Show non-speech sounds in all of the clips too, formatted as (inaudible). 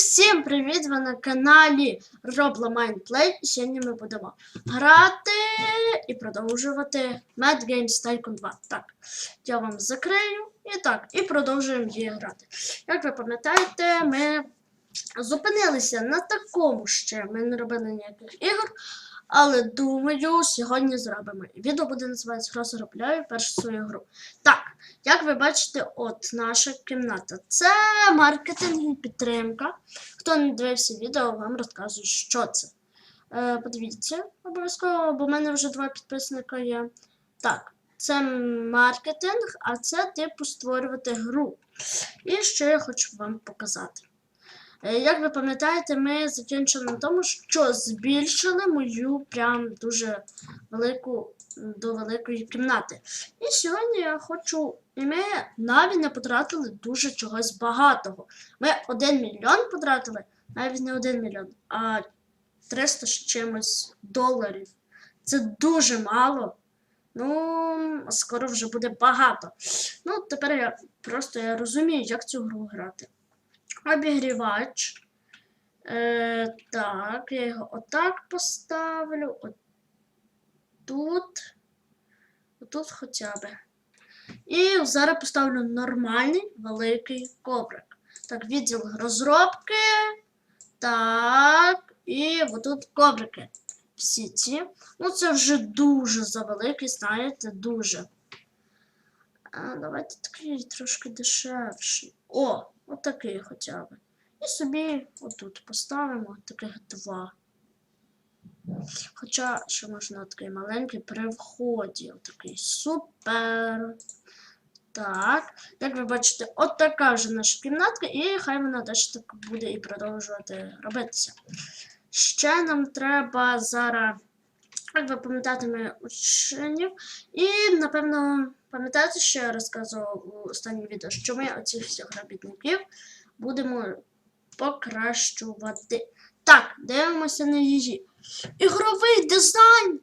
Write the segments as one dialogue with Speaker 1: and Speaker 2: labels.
Speaker 1: всім привіт! Ви на каналі Robla Mindplay. Сьогодні ми будемо грати і продовжувати Mad Games Tycoon 2. Так, я вам закрию і так, і продовжуємо її грати. Як ви пам'ятаєте, ми зупинилися на такому ще. Ми не робили ніяких ігор. Але думаю, сьогодні зробимо. Відео буде називатися Гра заробляю першу свою гру. Так, як ви бачите, от наша кімната. Це маркетинг і підтримка. Хто не дивився відео, вам розказую, що це. Е, подивіться, обов'язково, бо в мене вже два підписника є. Так, це маркетинг, а це типу створювати гру. І що я хочу вам показати. Е, Як ви пам'ятаєте, ми закінчили на тому, що збільшили мою прям дуже велику до великої кімнати. І сьогодні я хочу. І ми навіть не потратили дуже чогось багатого. Ми один мільйон потратили, навіть не один мільйон, а 300 з чимось доларів. Це дуже мало. Ну, скоро вже буде багато. Ну, тепер я просто я розумію, як цю гру грати. Обігрівач. Е, так, я його отак поставлю. Отут. Отут хоча б. І зараз поставлю нормальний великий коврик. Так, відділ розробки. Так. І отут коврики. Всі ці. Ну, це вже дуже завеликий, знаєте, дуже. А, давайте такий трошки дешевший. О, отакий хоча б. І собі отут поставимо таких два. Хоча ще можна такий маленький при вході. Отакий супер. Так, як ви бачите, от така вже наша кімнатка, і хай вона теж так буде і продовжувати робитися. Ще нам треба зараз, як ви пам'ятаєте, ми учнів. І, напевно, пам'ятаєте, що я розказував останньому відео, що ми оцих всіх робітників будемо покращувати. Так, дивимося на її. Ігровий дизайн.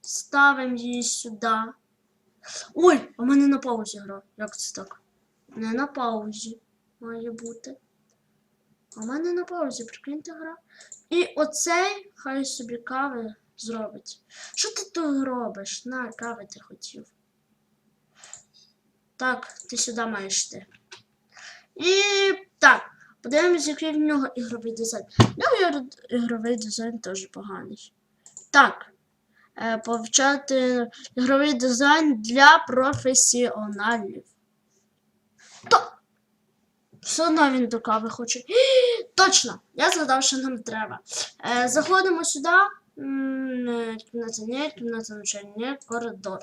Speaker 1: Ставимо її сюди. Ой, у мене на паузі гра. Як це так? Не на паузі має бути. А у мене на паузі, прикиньте гра. І оцей хай собі кави зробить. Що ти тут робиш? На, кави ти хотів. Так, ти сюди маєш йти. І так, подивимось, який в нього ігровий дизайн. Нього ігровий дизайн теж поганий. Так. Е, повчати ігровий дизайн для професіоналів. То. Все одно він до кави хоче. (gasps) Точно! Я згадав, що нам треба. Е, заходимо сюди. Кімната ні, кімната навчання ні, коридор.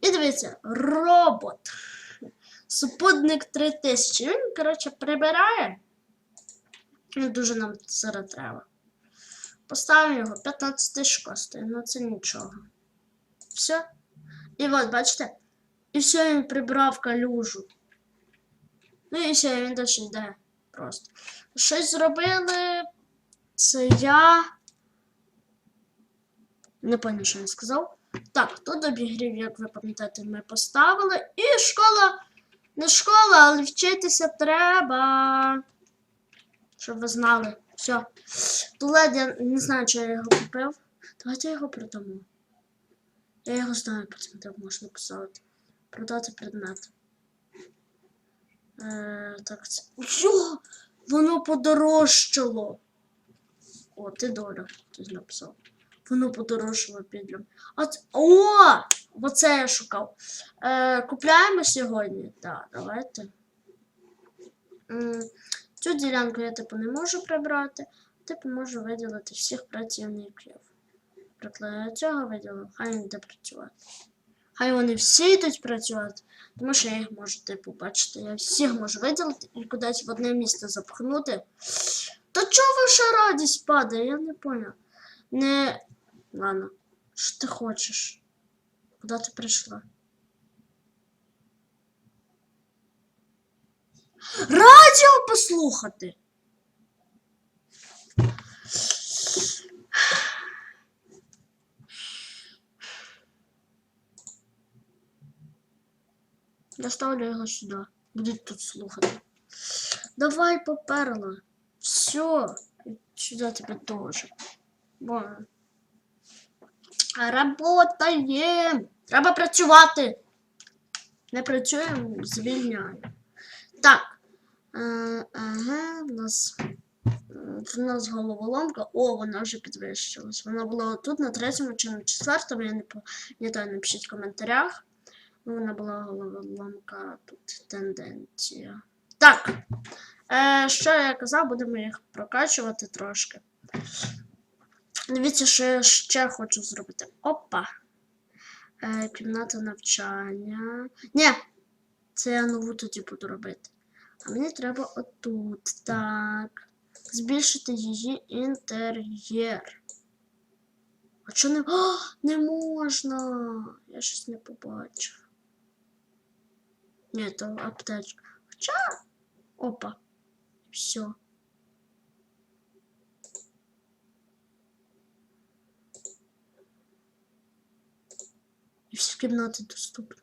Speaker 1: І дивіться, робот. Супутник 3000. Він, коротше, прибирає. Не дуже нам зараз треба. Поставимо його 15 тисяч коштує, ну це нічого. Все. І от, бачите? І все, він прибрав калюжу. Ну і все, він далі йде. Просто. Щось зробили. Це я. Не пам'ятаю, що я сказав. Так, тут обігрів, як ви пам'ятаєте, ми поставили. І школа. Не школа, але вчитися треба. Щоб ви знали. Все. Туалет, я не знаю, чи я його купив. Давайте я його продамо. Я його знаю, потім так можна писати. Продати предмет. Е, так, це. Йо! Воно подорожчало. О, ти доля, ти написав. Воно подорожчало. А це... О! Оце я шукав. Е, купляємо сьогодні? Так, давайте. Цю ділянку я типу не можу прибрати, типу можу виділити всіх працівників. Приклею цього виділив, хай йде працювати. Хай вони всі йдуть працювати, тому що я їх можу, типу, бачити, я всіх можу виділити і кудись в одне місце запхнути. Та чого ваша радість падає? Я не поняв. Не. Лана, что ты хочешь? Куда ты пришла? Радіо послухати. Я ставлю його сюди. Будуть тут слухати. Давай поперла. Все. Сюди тебе теж. Бо. Работаємо. Треба працювати. Не працюємо, звільняємо. Так. Е, ага, в нас. е, В нас головоломка. О, вона вже підвищилась. Вона була тут на третьому чи на четвертому, я не пам'ятаю, напишіть в коментарях. Вона була головоломка тут тенденція. Так. Е, що я казав, будемо їх прокачувати трошки. Дивіться, що я ще хочу зробити. Опа. Е, кімната навчання. Ні, це я нову тоді буду робити. А мені треба отут. Так. Збільшити її інтер'єр. А чого не. О, не можна! Я щось не побачив. Ні, то аптечка. Хоча. Опа. Все. Кімнати доступні.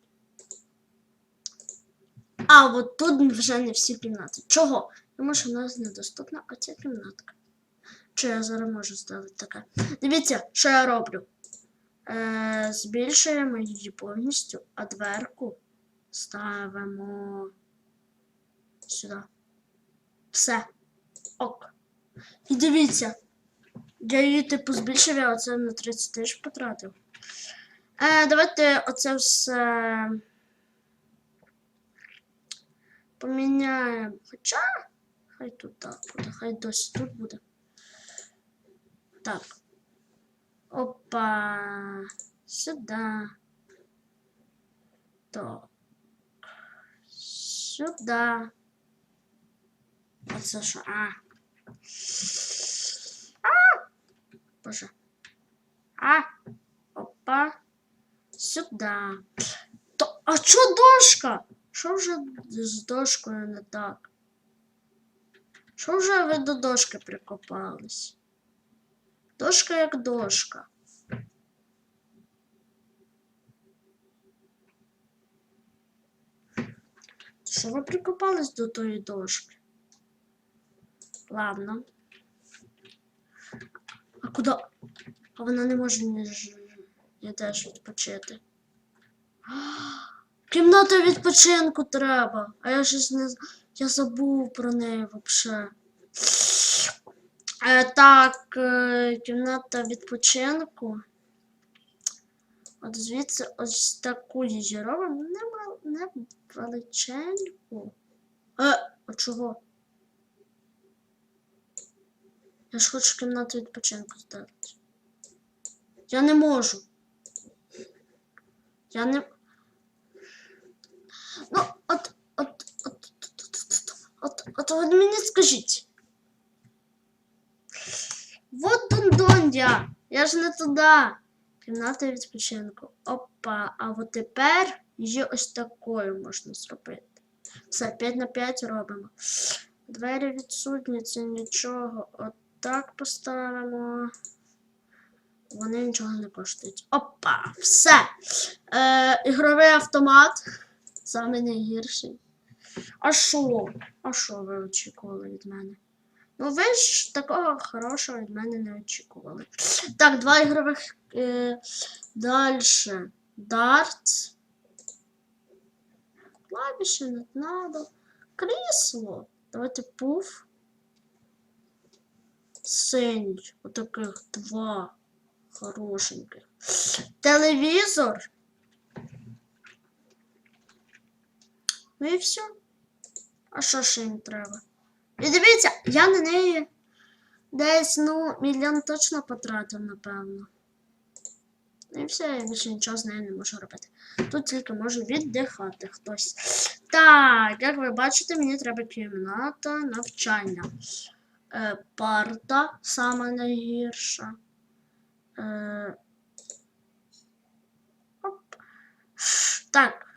Speaker 1: А, от тут вже не всі кімнати. Чого? Тому що в нас недоступна оця кімнатка. Що я зараз можу зробити таке? Дивіться, що я роблю. Е, збільшуємо її повністю, а дверку ставимо сюди. Все. Ок. І дивіться. Я її типу збільшив, я оце на 30 тисяч потратив. Е, давайте оце все поміняємо. Хоча. Хай тут так буде, хай досі тут буде. Так. Опа. Сюда. Так. Сюда. Оце що? А. А! Боже. А. Опа. Сюда. То, а чо дошка? Що вже з дошкою не так? Що вже ви до дошки прикопались? Дошка як дошка. Що ви прикопались до тої дошки? Ладно. А куди? А вона не може ні, ж- ні теж відпочити. Кімната відпочинку треба. А я щось не Я забув про неї взагалі. Е, так, е, кімната відпочинку. От звідси ось таку її робимо. нема не величеньку. Е, а чого? Я ж хочу кімнату відпочинку зробити. Я не можу. Я не. Ну, от, от, от, от, от, от, ви мені скажіть. Вот дондон я. Я ж не туди. Кімната відпочинку. Опа. А от тепер її ось такою можна зробити. Все, 5 на 5 робимо. Двері відсутні, це нічого. Отак поставимо. Вони нічого не коштують. Опа! Все. Е, ігровий автомат. Саме найгірший. А що? А що ви очікували від мене? Ну, ви ж такого хорошого від мене не очікували. Так, два ігрових. Е, Далі. Дартс. Клавіші не надо. Крісло. Давайте пуф. Синій. Отаких два хорошеньких. Телевізор. Ну і все. А що ще їм треба? І дивіться, я на неї десь, ну, мільйон точно потратив, напевно. І все, я більше нічого з нею не можу робити. Тут тільки можу віддихати хтось. Так, як ви бачите, мені треба кімната навчання. Е, парта сама найгірша. Е, оп. Так.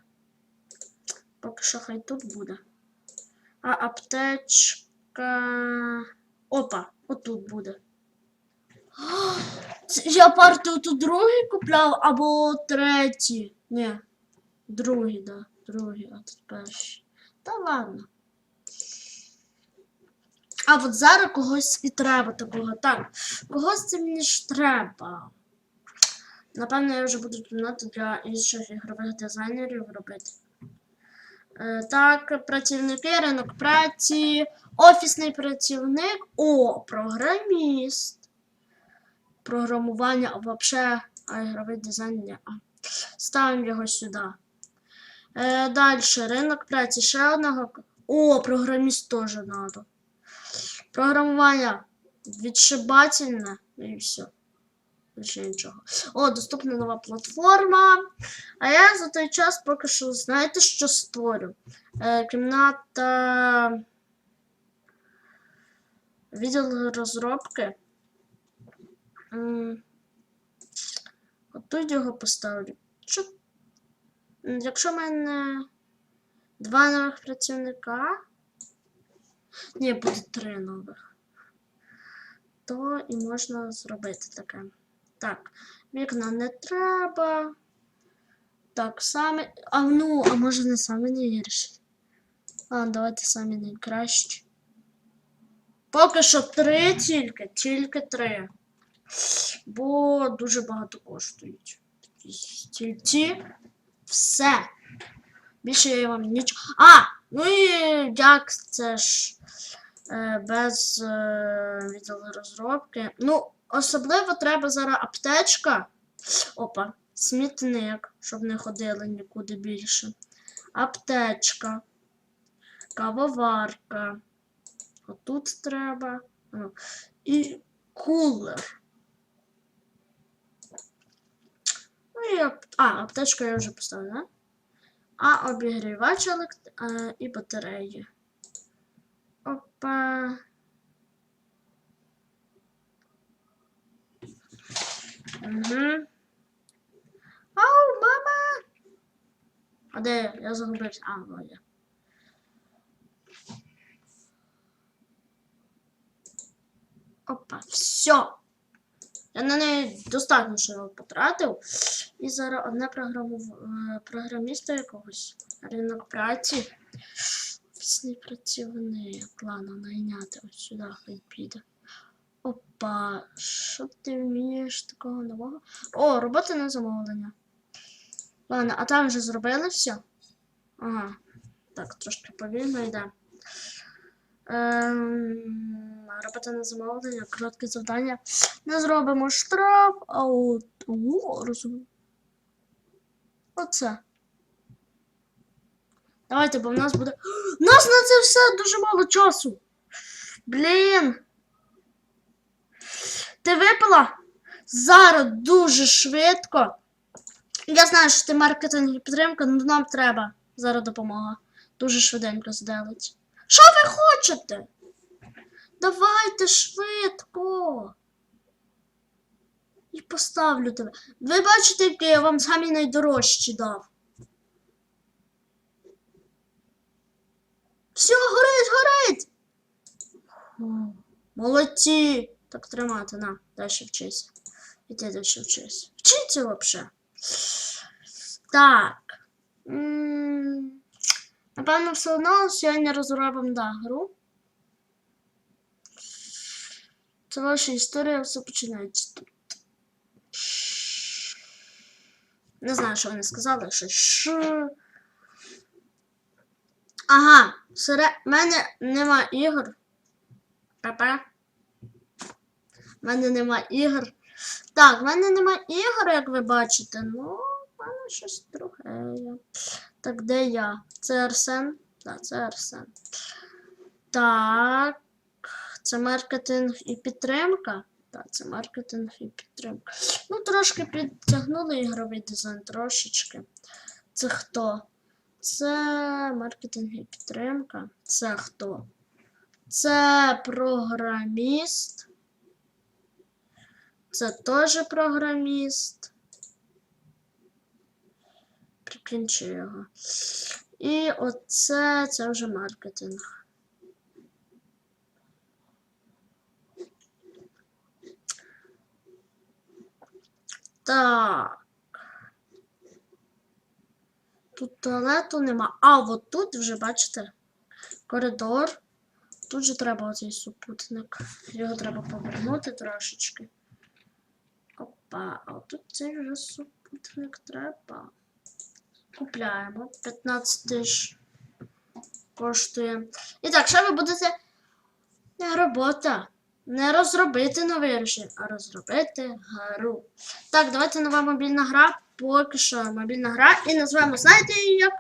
Speaker 1: Поки що хай тут буде. А аптечка. Опа, отут буде. Я парту тут другий купляв або третій. Ні. Другий, да. Другий, а тут перший. Та ладно. А от зараз когось і треба такого. Так, когось це мені ж треба. Напевно, я вже буду кімнату для інших ігрових дизайнерів робити. Е, так, працівники, ринок праці, офісний працівник, о, програміст. Програмування, взагалі, ігровий дизайн. Ставимо його сюди. Е, далі, ринок праці, ще одного. О, програміст теж треба. Програмування відшибательне і все. Більше нічого. О, доступна нова платформа. А я за той час поки що знаєте, що створю? Е, кімната. Відділ розробки. От тут його поставлю. Що? Якщо в мене два нових працівника. Ні, буде три нових. То і можна зробити таке. Так, вікна не треба. Так, самі. А ну, а може не самі найгірші? А, давайте самі найкращі. Поки що три тільки, тільки три. Бо дуже багато коштують. Такі стільці. Все. Більше я вам нічого. А! Ну і як це ж е, без е, відділу розробки. Ну, особливо треба зараз аптечка. Опа, смітник, щоб не ходили нікуди більше. Аптечка. Кавоварка. Отут треба. І кулер. Ну і ап... А, аптечку я вже поставила, да? А обігрівач елект... е, і батареї. Опа. Угу. Ау, мама! А де я? Загубився. А, ну я. Опа, все. Я на неї достатньо що потратив. І зараз одне програму... е, програміста якогось. Ринок праці. Офісний працівник. Ладно, найняти ось сюди хай піде. Опа, що ти вмієш такого нового? О, робота на замовлення. Ладно, а там вже зробили все? Ага. Так, трошки повільно йде. Ем, робота на замовлення, коротке завдання. Не зробимо штраф, а от. О, розумію. Оце. Давайте, бо в нас буде. У (gasps) нас на це все дуже мало часу. Блін. Ти випила? Зараз дуже швидко. Я знаю, що ти маркетинг і підтримка, але нам треба зараз допомога. Дуже швиденько зделить. Що ви хочете? Давайте швидко. І поставлю тебе. Ви бачите, який я вам самі найдорожчі дав. Все, горить, горить. Молодці. Так тримати, на, далі вчись. І ти далі вчись. Вчиться взагалі. Так. Напевно, все одно сьогодні розробимо да, гру. Це ваша історія все починається тут. Не знаю, що вони сказали, що ш. Ага, в мене нема ігор. Папа. В мене нема ігор. Так, в мене нема ігор, як ви бачите. Ну, в мене щось друге. Так, де я? Це Арсен? Так, це Арсен. Так. Це маркетинг і підтримка. Так, це маркетинг і підтримка. Ну, трошки підтягнули ігровий дизайн, трошечки. Це хто? Це маркетинг і підтримка. Це хто? Це програміст. Це теж програміст. Прикінчу його. І оце це вже маркетинг. Так. Тут туалету нема. А от тут вже бачите коридор. Тут же треба оцей супутник. Його треба повернути трошечки. Опа, а тут цей вже супутник треба. Купляємо. 15 тисяч коштує. І так, що ви будете? Не робота. Не розробити новий режим, а розробити гру. Так, давайте нова мобільна гра. Поки що мобільна гра. І назвемо, знаєте її як?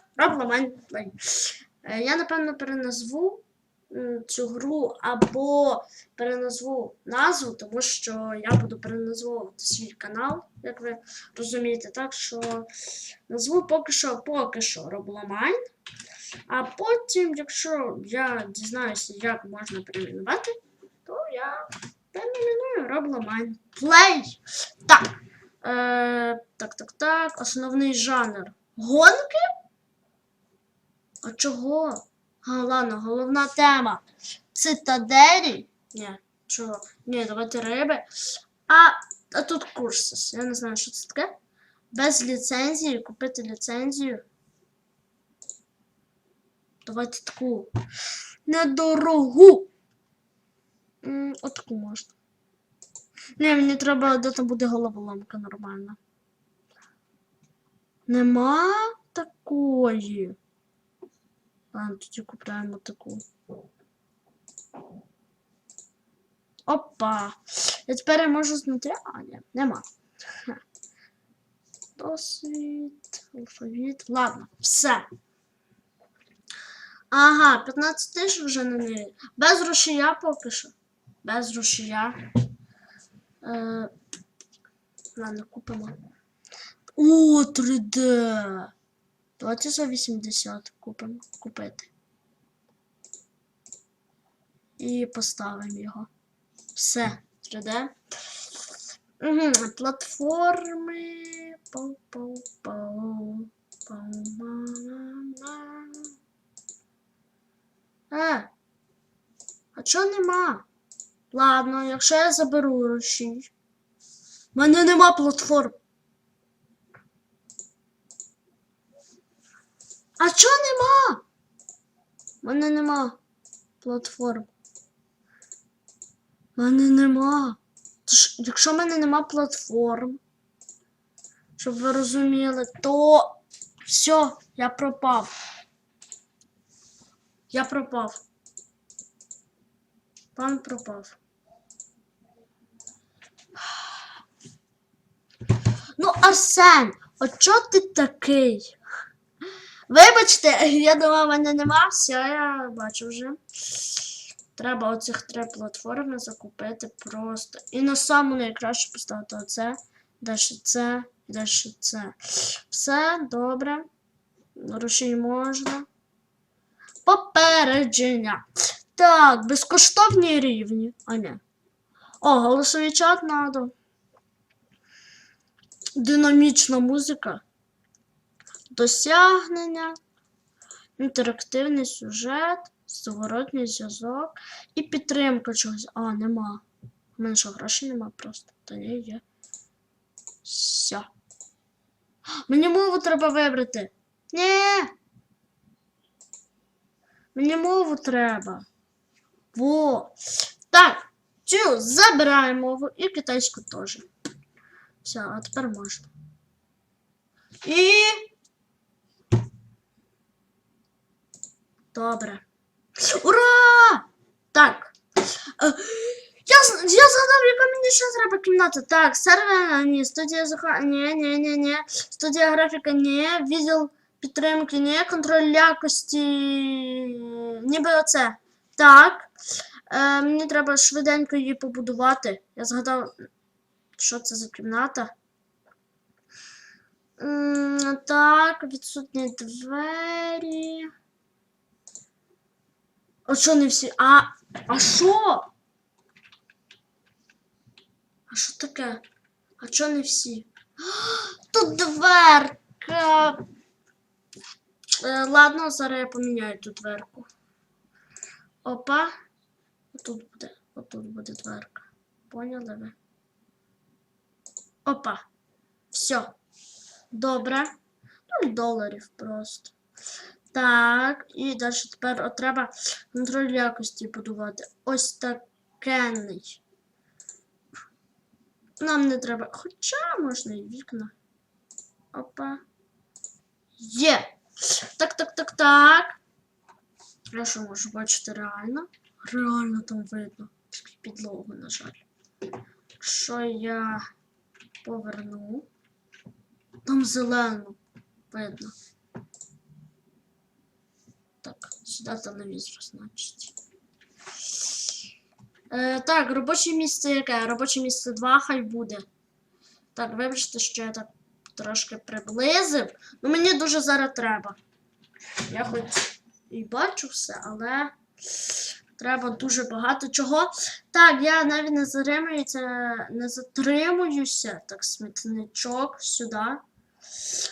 Speaker 1: Play. Е, Я, напевно, переназву цю гру або переназву назву, тому що я буду переназвувати свій канал, як ви розумієте. Так що назву поки що поки що Robloman. А потім, якщо я дізнаюся, як можна перейменувати, то я перейменую Robloman Play. Так. Е, так, так, так. Основний жанр. Гонки? А чого? А, ладно, головна тема. Цитаделі? Ні, чого? Ні, давайте риби. А, а тут курсис. Я не знаю, що це таке. Без ліцензії, купити ліцензію. Давайте таку. Недорогу. М, Отаку можна. Ні, мені треба, де там буде головоломка нормальна. Нема такої. Ладно, тоді купляємо таку. Опа! Я тепер я можу знайти. А, ні, нема. Ха. Досвід, алфавіт. Ладно, все. Ага, 15 тисяч вже на неї. Без рушія поки що. Без рушія. Е, ладно, купимо. О, 3D. Давайте за 80 купимо. Купити. І поставимо його. Все, 3D. Угу, платформи. Пау-пау-пау. Пау-ма-ма-ма. Е, а чого нема? Ладно, якщо я заберу рушій. У мене нема платформ. А чого нема? У мене нема платформ. У мене нема. Тож, якщо в мене нема платформ, щоб ви розуміли, то все, я пропав. Я пропав. Пан пропав. Ну, Арсен, от чого ти такий? Вибачте, я думала, мене нема, все, я бачу вже. Треба оцих три платформи закупити просто. І на саму найкраще поставити оце, далі це, далі це. Все, добре. Рушій можна. Попередження. Так, безкоштовні рівні. А ні. О, голосовий чат надо. Динамічна музика. Досягнення. Інтерактивний сюжет, зворотній зв'язок і підтримка чогось. А, нема. У мене що, грошей нема просто. Та ні, є. Все. Мені мову треба вибрати. Ні. Мені мову треба. Во. Так. Цю забираємо мову і китайську теж. Все, а тепер можна. І. Добре. Ура! Так. Е, Я, я згадав, яка мені ще треба кімната. Так, сервер, ні, студія заха... Ні, ні, ні, ні. Студія графіка, ні. Відділ підтримки, ні. Контроль якості. Ніби оце. Так. Е, мені треба швиденько її побудувати. Я згадав, що це за кімната. М, Так, відсутні двері. А що не всі? А, а що? А що таке? А що не всі? (gasps) Тут дверка. Е, ладно, зараз я поміняю ту дверку. Опа. Отут буде. Отут буде дверка. Поняли ви? Опа. Все. Добре. 0 доларів просто. Так, і далі тепер треба контроль якості будувати. Ось такенний. Нам не треба. Хоча можна і вікна. Опа. Є. Так, так, так, так. Я що можу бачити реально? Реально там видно. Підлогу, на жаль. Якщо я поверну. Там зелено видно. Так, сюди телевізор, значить. Е, так, робоче місце яке? Робоче місце 2 хай буде. Так, вибачте, що я так трошки приблизив. Ну мені дуже зараз треба. Я хоч і бачу все, але треба дуже багато чого. Так, я навіть не затримуюся, не затримуюся. Так, смітничок сюди.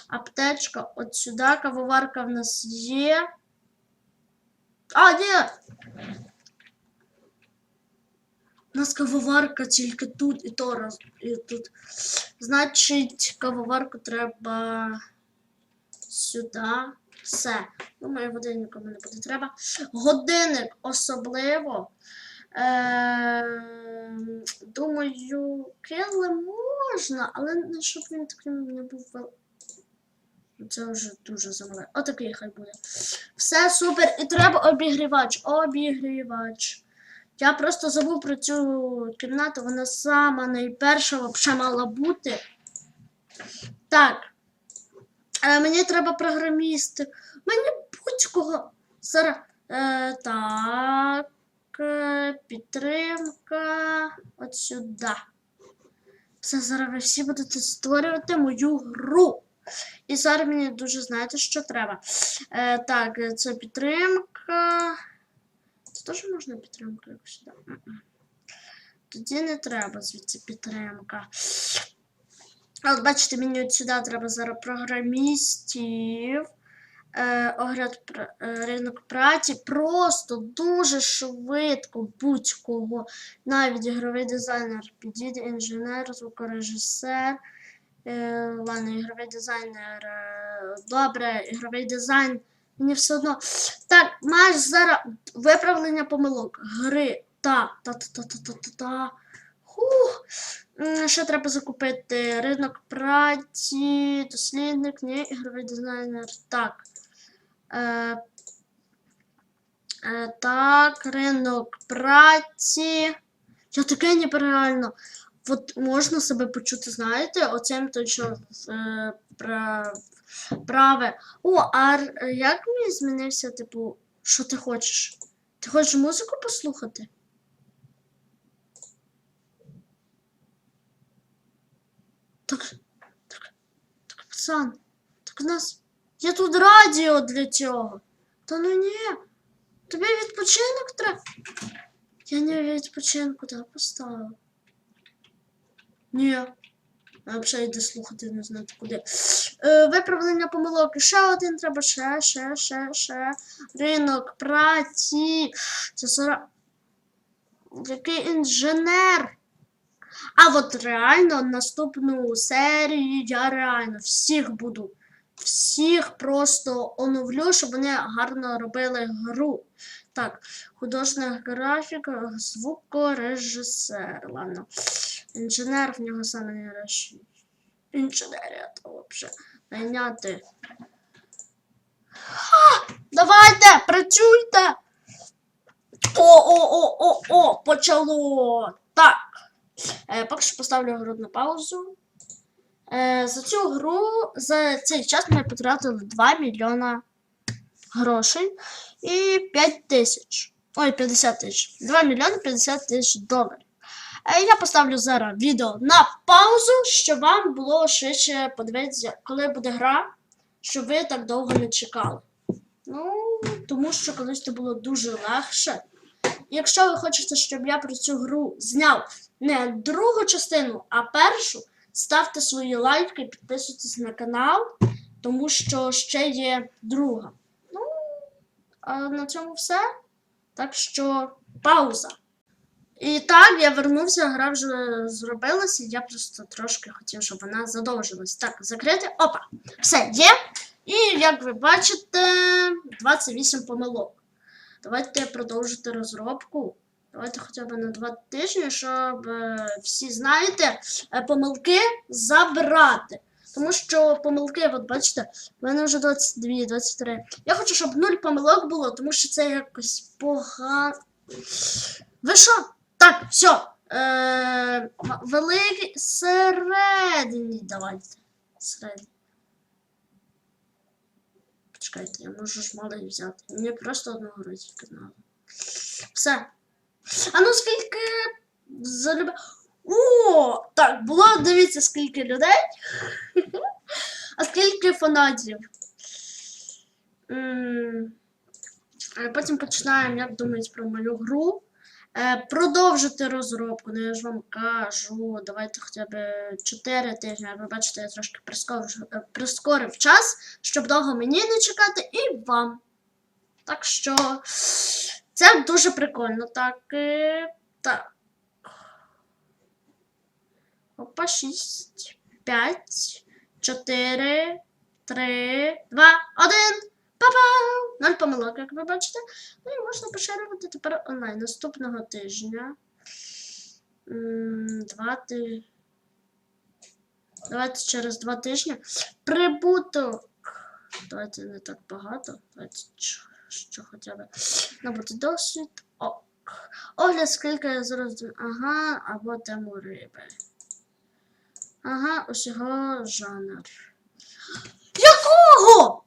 Speaker 1: Аптечка от сюди, кавоварка в нас є. А, ні! У нас кавоварка тільки тут і то раз і тут. Значить, кавоварку треба сюди. Все. Думаю, води нікому не буде треба. Годинник особливо. Е, думаю, кили можна, але щоб він таким не був. вел- Це вже дуже замале. Отакий хай буде. Все супер. І треба обігрівач. Обігрівач. Я просто забув про цю кімнату, вона сама найперша взагалі мала бути. Так. Е, мені треба програмісти. Мені будь-кого. Зараз. Е, так. Е, підтримка. От сюди. Все, зараз ви всі будете створювати мою гру. І зараз мені дуже знаєте, що треба. Е, так, це підтримка. Це теж можна підтримку якось сюди? Тоді не треба звідси підтримка. А От бачите, мені от сюди треба зараз програмістів. Е, огляд е, ринок праці. Просто дуже швидко будь-кого. Навіть ігровий дизайнер підійде, інженер, звукорежисер. Е, ладно, ігровий дизайнер. Добре, ігровий дизайн. Мені все одно. Так, маєш зараз виправлення помилок. Гри. Та, та, та, та, та, та, та, та. Хух. Що треба закупити? Ринок праці, дослідник, ні, ігровий дизайнер. Так. Е, е, так, ринок праці. Я таке нереально. От можна себе почути, знаєте, оцим точно е, пра, праве. О, а як мені змінився, типу, що ти хочеш? Ти хочеш музику послухати? Так, так, так, пацан, так у нас є тут радіо для цього. Та ну ні, тобі відпочинок треба. Я не відпочинку да, поставив. Ні. Взагалі йде слухати, не знати куди. Е, виправлення помилок. Ще один треба, ще, ще, ще, ще. Ринок праці. Це сора. Який інженер. А от реально наступну серію я реально всіх буду. Всіх просто оновлю, щоб вони гарно робили гру. Так, художник графік, звукорежисер. Ладно. Інженер в нього саме не реш... Інженерія то взагалі. Найняти. Ха! Давайте, працюйте! О-о-о-о-о! Почало! Так. Е, поки що поставлю гру на паузу. Е, за цю гру за цей час ми потратили 2 мільйона грошей і 5 тисяч. Ой, 50 тисяч. 2 мільйони 50 тисяч доларів. Я поставлю зараз відео на паузу, щоб вам було швидше подивитися, коли буде гра, щоб ви так довго не чекали. Ну, тому що колись це було дуже легше. Якщо ви хочете, щоб я про цю гру зняв не другу частину, а першу, ставте свої лайки, підписуйтесь на канал, тому що ще є друга. Ну, а на цьому все. Так що пауза. І так, я вернувся, гра вже зробилася, я просто трошки хотів, щоб вона задовжилась. Так, закрити. Опа! Все, є. І як ви бачите, 28 помилок. Давайте продовжити розробку. Давайте хоча б на два тижні, щоб е, всі знаєте, е, помилки забрати. Тому що помилки, от бачите, в мене вже 22, 23. Я хочу, щоб нуль помилок було, тому що це якось погано. Ви що? Так, все. Е, великий середній давайте. Середній. Почекайте, я можу ж малий взяти. Мені просто одного тільки надо. Все. А ну скільки залюб... О! Так, було, дивіться, скільки людей. А скільки фанатів. Потім починаємо, як думають про мою гру. Е, продовжити розробку. Ну я ж вам кажу, давайте хоча б 4 тижні. Ви бачите, я трошки прискорив, е, прискорив час, щоб довго мені не чекати і вам. Так що це дуже прикольно. Так. е, так. Опа, 6, 5, 4, 3, 2, 1. Па-па! Ноль помилок, як ви бачите. Ну і можна поширювати тепер онлайн наступного тижня. Два ти... Давайте через два тижні. Прибуток. Давайте не так багато. Давайте що, хоча б набути досвід. О. Огляд, скільки я зараз. Ага, або тему риби. Ага, усього жанр. Якого?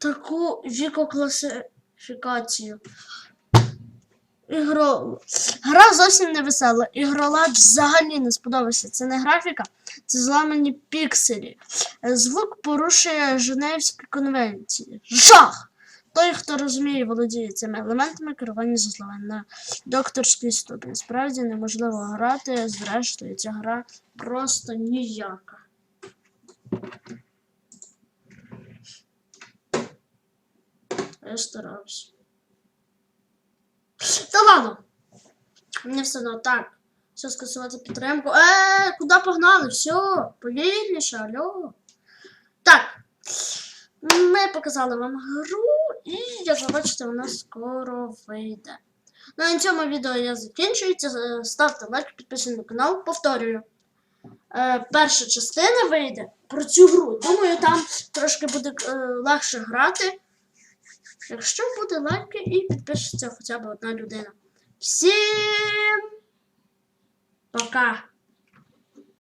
Speaker 1: Таку вікокласифікацію. Ігро... Гра зовсім не весела. Ігролад взагалі не сподобався. Це не графіка, це зламані пікселі. Звук порушує Женевські конвенції. Жах! Той, хто розуміє і володіє цими елементами, керування заслуговує на докторський ступінь. Справді неможливо грати, зрештою, ця гра просто ніяка. Я старався. Та ладно. Мені все одно так. Все скасувати підтримку. Е, куди погнали? Все, повільніше, алло. Так. Ми показали вам гру, і як ви бачите, вона скоро вийде. Ну, на цьому відео я закінчую. Ставте лайк, підписуйтесь на канал. Повторюю. Е, перша частина вийде про цю гру. Думаю, там трошки буде е, легше грати. Якщо буде лайки і підпишеться хоча б одна людина. Всім пока!